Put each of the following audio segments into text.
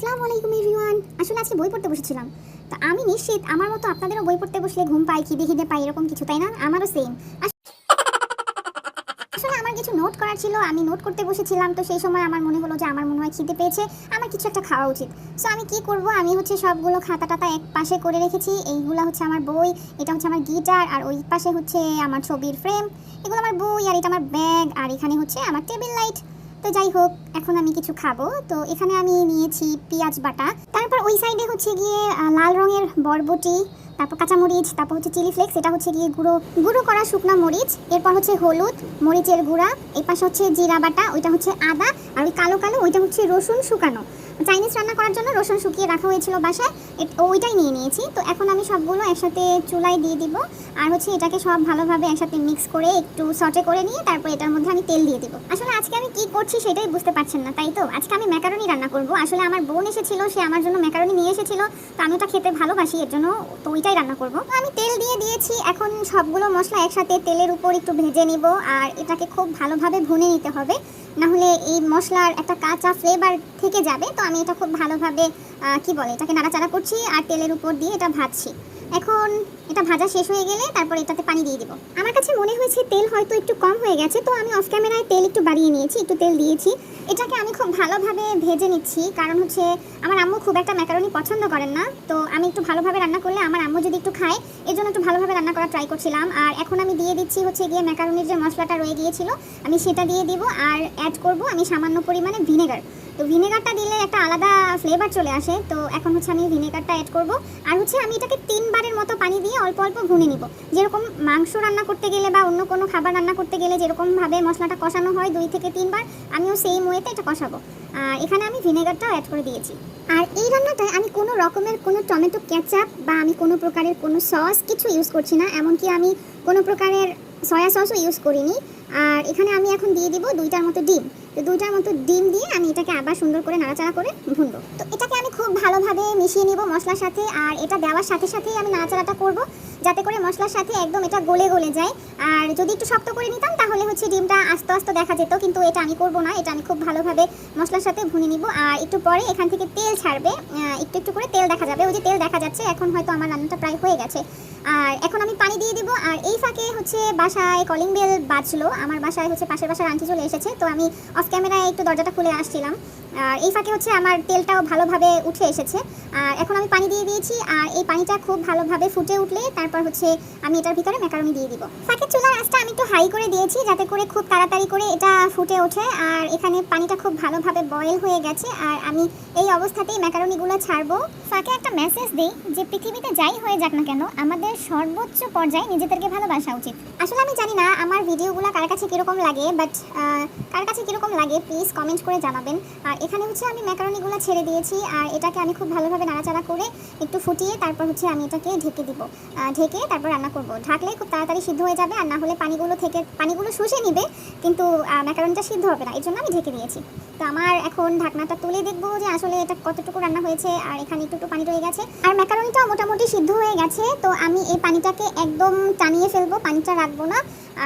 আসসালামু আলাইকুম এভরিওয়ান। আসলে আজকে বই পড়তে বসেছিলাম। তো আমি নিশ্চিত আমার মতো আপনাদেরও বই পড়তে বসলে ঘুম পাই খিদে খিদে পাই এরকম কিছু, তাই না? আমারও সেম আসলে আমার কিছু নোট করার ছিল, আমি নোট করতে বসেছিলাম, তো সেই সময় আমার মনে হলো যে আমার মনে হয় খিদে পেয়েছে, আমার কিছু একটা খাওয়া উচিত। সো আমি কি করব? আমি হচ্ছে সবগুলো খাতা টাতা এক পাশে করে রেখেছি, এইগুলো হচ্ছে আমার বই, এটা হচ্ছে আমার গিটার আর ওই পাশে হচ্ছে আমার ছবির ফ্রেম এগুলো আমার বই, আর এটা আমার ব্যাগ আর এখানে হচ্ছে আমার টেবিল লাইট তো যাই হোক, এখন আমি কিছু খাব। তো এখানে আমি নিয়েছি পেঁয়াজ বাটা। তারপর ওই সাইডে হচ্ছে গিয়ে লাল রঙের বরবটি, তারপর কাঁচামরিচ, তারপর হচ্ছে চিলি ফ্লেক্স, এটা হচ্ছে গিয়ে গুঁড়ো গুঁড়ো করা শুকনো মরিচ, এরপর হচ্ছে হলুদ, মরিচের গুঁড়া এই পাশে হচ্ছে জিরা বাটা, ওইটা হচ্ছে আদা, আর ওই কালো কালো, ওইটা হচ্ছে রসুন শুকানো। চাইনিজ রান্না করার জন্য রসুন শুকিয়ে রাখা হয়েছিল বাসায়। ওইটাই নিয়ে নিয়েছি। তো এখন আমি সবগুলো একসাথে চুলায় দিয়ে দিব। আর হচ্ছে এটাকে সব ভালোভাবে একসাথে মিক্স করে একটু সটে করে নিয়ে তারপর এটার মধ্যে আমি তেল দিয়ে দিব। আসলে আজকে আমি কি করছি সেটাই বুঝতে পারছেন না, তাই তো? আজকে আমি ম্যাকারনি রান্না করব। আসলে আমার বোন এসেছিল, সে আমার জন্য ম্যাকারনি নিয়ে এসেছিল। তো আমি ওটা খেতে ভালোবাসি, এর জন্য তো ওইটাই রান্না করব। তো আমি তেল দিয়ে দিয়েছি। এখন সবগুলো মশলা একসাথে তেলের উপর একটু ভেজে নিব। আর এটাকে খুব ভালোভাবে ভুনে নিতে হবে। না হলে এই মশলার একটা কাঁচা ফ্লেভার থেকে যাবে। তো আমি এটা খুব ভালোভাবে কি বলে, এটাকে নাড়াচাড়া করছি আর তেলের উপর দিয়ে এটা ভাজছি। এখন এটা ভাজা শেষ হয়ে গেলে তারপর এটাতে পানি দিয়ে দেবো। আমার কাছে মনে হয়েছে তেল হয়তো একটু কম হয়ে গেছে, তো আমি অফ ক্যামেরায় তেল একটু বাড়িয়ে নিয়েছি, একটু তেল দিয়েছি। এটাকে আমি খুব ভালোভাবে ভেজে নিচ্ছি, কারণ হচ্ছে আমার আম্মু খুব একটা ম্যাকারনি পছন্দ করেন না, তো আমি একটু ভালোভাবে রান্না করলে আমার আম্মু যদি একটু খায় এর জন্য একটু ভালোভাবে রান্না করার ট্রাই করছিলাম। আর এখন আমি দিয়ে দিচ্ছি হচ্ছে গিয়ে ম্যাকারনির যে মশলাটা রয়ে গিয়েছিল, আমি সেটা দিয়ে দিব, আর অ্যাড করব আমি সামান্য পরিমাণে ভিনেগার তো ভিনেগারটা দিলে একটা আলাদা ফ্লেভার চলে আসে। তো এখন হচ্ছে আমি ভিনেগারটা অ্যাড করব। আর হচ্ছে আমি এটাকে তিনবারের মতো পানি দিয়ে অল্প অল্প ভুনে নিব। যেরকম মাংস রান্না করতে গেলে বা অন্য কোনো খাবার রান্না করতে গেলে যেরকমভাবে মশলাটা কষানো হয় দুই থেকে তিনবার, আমিও সেই ওয়েতে এটা কষাবো। আর এখানে আমি ভিনেগারটাও অ্যাড করে দিয়েছি। আর এই রান্নাটায় আমি কোনো রকমের কোনো টমেটো কেচাপ বা আমি কোনো প্রকারের কোনো সস কিছু ইউজ করছি না। এমনকি আমি কোনো প্রকারের সয়া সসও ইউজ করিনি। আর এখানে আমি এখন দিয়ে দিব দুইটার মতো ডিম। তো দুইটার মতো ডিম দিয়ে আমি এটাকে আবার সুন্দর করে নাড়াচাড়া করে ভুনবো। তো এটাকে আমি খুব ভালোভাবে মিশিয়ে নিব মশলার সাথে, আর এটা দেওয়ার সাথে সাথেই আমি নাড়াচাড়াটা করব, যাতে করে মশলার সাথে একদম এটা গলে গলে যায়। আর যদি একটু শক্ত করে নিতাম, তাহলে হচ্ছে ডিমটা আস্তে আস্তে দেখা যেত, কিন্তু এটা আমি করব না। এটা আমি খুব ভালোভাবে মশলার সাথে ভুনে নিব। আর একটু পরে এখান থেকে তেল ছাড়বে। একটু একটু করে তেল দেখা যাবে। ওই যে তেল দেখা যাচ্ছে, এখন হয়তো আমার রান্নাটা প্রায় হয়ে গেছে। আর এখন আমি পানি দিয়ে আর এই ফাঁকে হচ্ছে বাসায় কলিং বেল বাজলো আমার বাসায় হচ্ছে পাশের বাসার আন্টি চলে এসেছে। তো আমি অফ ক্যামেরায় একটু দরজাটা খুলে আসছিলাম। আর এই ফাঁকে হচ্ছে আমার তেলটাও ভালোভাবে উঠে এসেছে। আর এখন আমি পানি দিয়ে দিয়েছি, আর এই পানিটা খুব ভালোভাবে ফুটে উঠলে তারপর হচ্ছে আমি এটার ভিতরে ম্যাকারনি দিয়ে দিব। ফাঁকে চুলার আঁচটা আমি একটু হাই করে দিয়েছি, যাতে করে খুব তাড়াতাড়ি করে এটা ফুটে ওঠে। আর এখানে পানিটা খুব ভালোভাবে বয়েল হয়ে গেছে, আর আমি এই অবস্থাতেই ম্যাকারনিগুলো ছাড়বো। ফাঁকে একটা মেসেজ দিই, যে পৃথিবীতে যাই হয়ে যাক না কেন, আমাদের সর্বোচ্চ পর্যায়ে নিজেদেরকে ভালোবাসা উচিত। আসলে আমি জানি না আমার ভিডিওগুলো কার কাছে কীরকম লাগে বাট কার কাছে কীরকম লাগে প্লিজ কমেন্ট করে জানাবেন। আর এখানে হচ্ছে আমি ম্যাকারনিগুলো ছেড়ে দিয়েছি, আর এটাকে আমি খুব ভালোভাবে নাড়াচাড়া করে একটু ফুটিয়ে তারপর হচ্ছে আমি এটাকে ঢেকে দিব। ঢেকে তারপর রান্না করব। ঢাকলে খুব তাড়াতাড়ি সিদ্ধ হয়ে যাবে, আর না হলে পানিগুলো থেকে, পানিগুলো শুষে নিবে, কিন্তু ম্যাকারনিটা সিদ্ধ হবে না এই জন্য আমি ঢেকে দিয়েছি। তো আমার এখন ঢাকনাটা তুলে দেখব যে আসলে এটা কতটুকু রান্না হয়েছে, আর এখানে একটু একটু পানি রয়ে গেছে। আর ম্যাকারনিটাও মোটামুটি সিদ্ধ হয়ে গেছে, তো আমি এই পানিটাকে একদম টানিয়ে ফেলব, পানিটা রাখব না।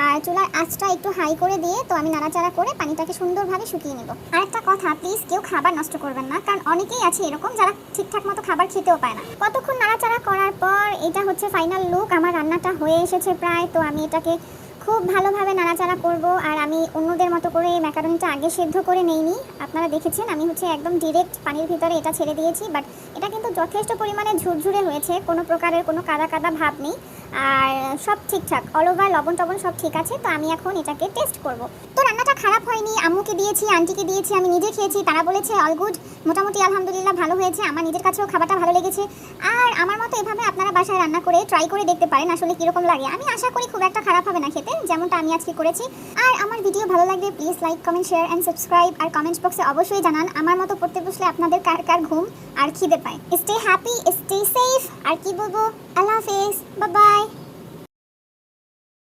আর চুলার আঁচটা একটু হাই করে দিয়ে তো আমি নাড়াচাড়া করে পানিটাকে সুন্দরভাবে শুকিয়ে নেব। আর একটা কথা প্লিজ কেউ খাবার নষ্ট করবেন না, কারণ অনেকেই আছে এরকম যারা ঠিকঠাক মতো খাবার খেতেও পায় না। কতক্ষণ নাড়াচাড়া করার পর এটা হচ্ছে ফাইনাল লুক আমার রান্নাটা হয়ে এসেছে প্রায়, তো আমি এটাকে খুব ভালোভাবে নাড়াচাড়া করব। আর আমি অন্যদের মতো করে ম্যাকারনিটা আগে সেদ্ধ করে নেইনি। আপনারা দেখেছেন, আমি হচ্ছে একদম ডিরেক্ট পানির ভিতরে এটা ছেড়ে দিয়েছি বাট এটা কিন্তু যথেষ্ট পরিমাণে ঝুরঝুরে হয়েছে, কোনো প্রকারের কোনো কাদা কাদা ভাব নেই। আর সব ঠিকঠাক অল ওভার লবণ টবণ সব ঠিক আছে, তো আমি এখন এটাকে টেস্ট করব। তো রান্নাটা খারাপ হয়নি, আম্মুকে দিয়েছি আন্টিকে দিয়েছি, আমি নিজে খেয়েছি, তারা বলেছে অল গুড মোটামুটি আলহামদুলিল্লাহ ভালো হয়েছে, আমার নিজের কাছেও খাবারটা ভালো লেগেছে। আর আমার মতো এভাবে আপনারা বাসায় রান্না করে ট্রাই করে দেখতে পারেন আসলে কীরকম লাগে। আমি আশা করি খুব একটা খারাপ হবে না খেতে, যেমনটা আমি আজকে করেছি। আর আমার ভিডিও ভালো লাগলে please like comment share and subscribe R comments বক্সে অবশ্যই জানান, আমার মতো পড়তে বসলে আপনাদের কার কার ঘুম আর খিদে পায়। স্টে হ্যাপি স্টে সেফ আর কি বলব? আল্লাহ হাফেজ বাই